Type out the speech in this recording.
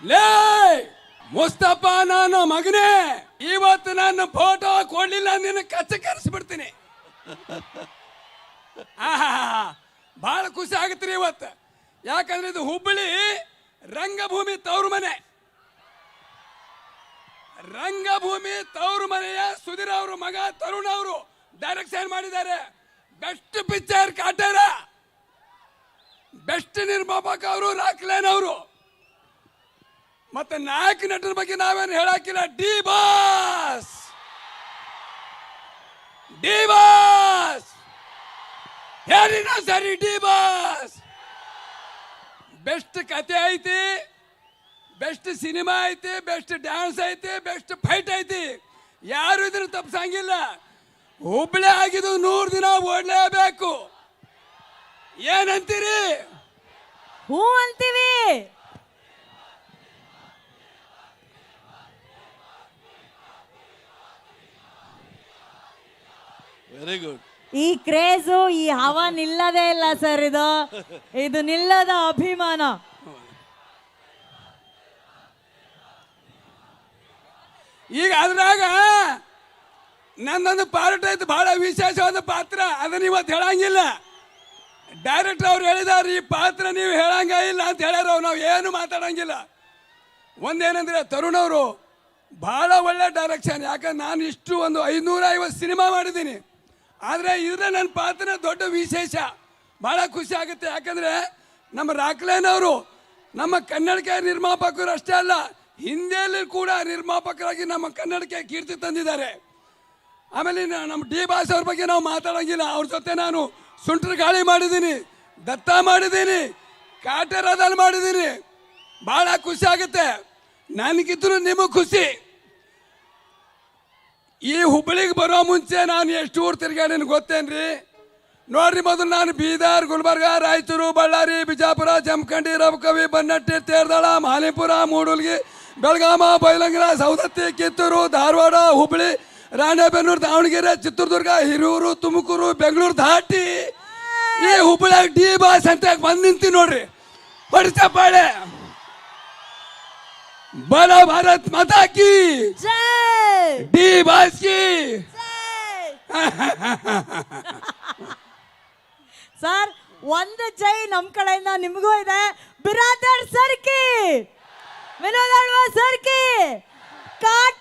ಲೇ ಮುಸ್ತಪ್ಪ ನಾನು ಮಗನೇ, ಇವತ್ತು ನಾನು ಫೋಟೋ ಕೊಡ್ಲಿಲ್ಲ, ನಿನ್ನ ಕಚ್ಚ ಕರೆಸ್ಬಿಡ್ತೀನಿ. ಬಹಳ ಖುಷಿ ಆಗುತ್ತೀರಿ ಇವತ್ತು. ಯಾಕಂದ್ರೆ ಇದು ಹುಬ್ಬಳ್ಳಿ ರಂಗಭೂಮಿ ತವರು ಮನೆ. ರಂಗಭೂಮಿ ತವರು ಮನೆಯ ಸುಧೀರ್ ಅವರು, ಮಗ ತರುಣ್ ಅವರು ಡೈರೆಕ್ಷನ್ ಮಾಡಿದ್ದಾರೆ. Best picture Kaatera. ಬೆಸ್ಟ್ ನಿರ್ಮಾಪಕ ಅವರು ರಾಕ್ಲೇನ್ ಅವರು. ಮತ್ತೆ ನಾಯಕ ನಟರ ಬಗ್ಗೆ ನಾವೇನು ಹೇಳಾಕಿಲ್ಲ ಡಿ ಬಾಸ್! D boss! ಸರಿ ಡಿ ಬಾಸ್? ಬೆಸ್ಟ್ ಕತೆ ಐತಿ, ಬೆಸ್ಟ್ ಸಿನಿಮಾ ಐತಿ, ಬೆಸ್ಟ್ ಡ್ಯಾನ್ಸ್ ಐತಿ, ಬೆಸ್ಟ್ ಫೈಟ್ ಐತಿ. ಯಾರು ಇದ್ರೂ ತಪ್ಪಿಸಂಗಿಲ್ಲ ಹುಬ್ಳಿ ಆಗಿದ್ದು ನೂರು ದಿನ ಓಡ್ಲೇಬೇಕು. ಏನಂತೀರಿ? ಹೂ ಅಂತೀವಿ. ವೆರಿ ಗುಡ್ ಈ ಕ್ರೇಜು ಈ ಹವ ನಿಲ್ಲದೇ ಇಲ್ಲ ಸರ್ ಇದು. ಇದು ನಿಲ್ಲದ ಅಭಿಮಾನ. ಈಗ ಅದ್ರಾಗ ನನ್ನೊಂದು ಪಾರ್ಟ್ ಐತೆ ಬಹಳ ವಿಶೇಷವಾದ ಪಾತ್ರ. ಅದನ್ನ ಇವತ್ತು ಹೇಳಂಗಿಲ್ಲ. ಡೈರೆಕ್ಟರ್ ಅವ್ರು ಹೇಳಿದಾರೆ ಈ ಪಾತ್ರ ನೀವು ಹೇಳಂಗ ಇಲ್ಲ ಅಂತ ಹೇಳ್ಯಾರ ನಾವು ಏನು ಮಾತಾಡಂಗಿಲ್ಲ. ಒಂದೇನಂದ್ರೆ ತರುಣ್ ಅವರು ಬಹಳ ಒಳ್ಳೆ ಡೈರೆಕ್ಷನ್ ಯಾಕಂದ್ರೆ ನಾನು ಇಷ್ಟು ಒಂದು ಐನೂರ ಐವತ್ತು ಸಿನಿಮಾ ಮಾಡಿದ್ದೀನಿ. ಆದರೆ ಇದ್ರೆ ನನ್ನ ಪಾತ್ರ ದೊಡ್ಡ ವಿಶೇಷ. ಬಹಳ ಖುಷಿ ಆಗುತ್ತೆ. ಯಾಕಂದ್ರೆ ನಮ್ಮ ರಾಕ್ಲೇನ್ ಅವರು, ನಮ್ಮ ಕನ್ನಡಕ್ಕೆ ನಿರ್ಮಾಪಕರು ಅಷ್ಟೇ ಅಲ್ಲ, ಹಿಂದಿಯಲ್ಲಿ ಕೂಡ ನಿರ್ಮಾಪಕರಾಗಿ ನಮ್ಮ ಕನ್ನಡಕ್ಕೆ ಕೀರ್ತಿ ತಂದಿದ್ದಾರೆ. ಆಮೇಲೆ ನಮ್ಮ ಡಿ ಬಾಸ್ ಅವ್ರ ಬಗ್ಗೆ ನಾವು ಮಾತಾಡೋಂಗಿಲ್ಲ. ಅವ್ರ ಜೊತೆ ನಾನು ಸುಂಟ್ರ ಗಾಳಿ ಮಾಡಿದ್ದೀನಿ, ದತ್ತ ಮಾಡಿದ್ದೀನಿ ಕಾಟರಾದಲ್ಲಿ ಮಾಡಿದ್ದೀನಿ. ಭಾಳ ಖುಷಿ ಆಗುತ್ತೆ. ನನಗಿದ್ರು ನಿಮಗೆ ಖುಷಿ. ಈ ಹುಬ್ಬಳ್ಳಿಗೆ ಬರೋ ಮುಂಚೆ ನಾನು ಎಷ್ಟು ಊರು ತಿರ್ಗಾಡೀನಿ ಗೊತ್ತೇನ್ರಿ? ನೋಡ್ರಿ ಮೊದಲು ನಾನು ಬೀದರ್, ಗುಲ್ಬರ್ಗ, ರಾಯಚೂರು, ಬಳ್ಳಾರಿ, ಬಿಜಾಪುರ, ಜಮಖಂಡಿ ರಬಕವಿ ಬನ್ನಟ್ಟಿ, ತೇರ್ದಳ, ಮಾಲಿಪುರ, ಮೂಡುಲ್ಗಿ, ಬೆಳಗಾಮ ಬೈಲಂಗಲ ಸೌದತ್ತಿ ಕಿತ್ತೂರು, ಧಾರವಾಡ, ಹುಬ್ಬಳ್ಳಿ, ರಾಣೆಬೆನ್ನೂರು, ದಾವಣಗೆರೆ, ಚಿತ್ರದುರ್ಗ ಹಿರಿಯೂರು ತುಮಕೂರು, ಬೆಂಗಳೂರು ದಾಟಿ ಈ ಹುಬ್ಬಳ್ಳಿಯಾಗ ಡಿ ಬಾಸ್ ಅಂತ ಬಂದು ನಿಂತಿ ನೋಡ್ರಿ. ಹೊಡಿ बल ಭಾರತ್ माता ಕಿ! जय डी ಸರ್ ಒಂದು ಜೈ ನಮ್ ಕಡೆಯಿಂದ ನಿಮಗೂ ಇದೆ. ಬಿರಾದರ್ ಸರ್ಕಿ ವಿನೋದ್ ಸರ್ಕಿ ಕಾಟ್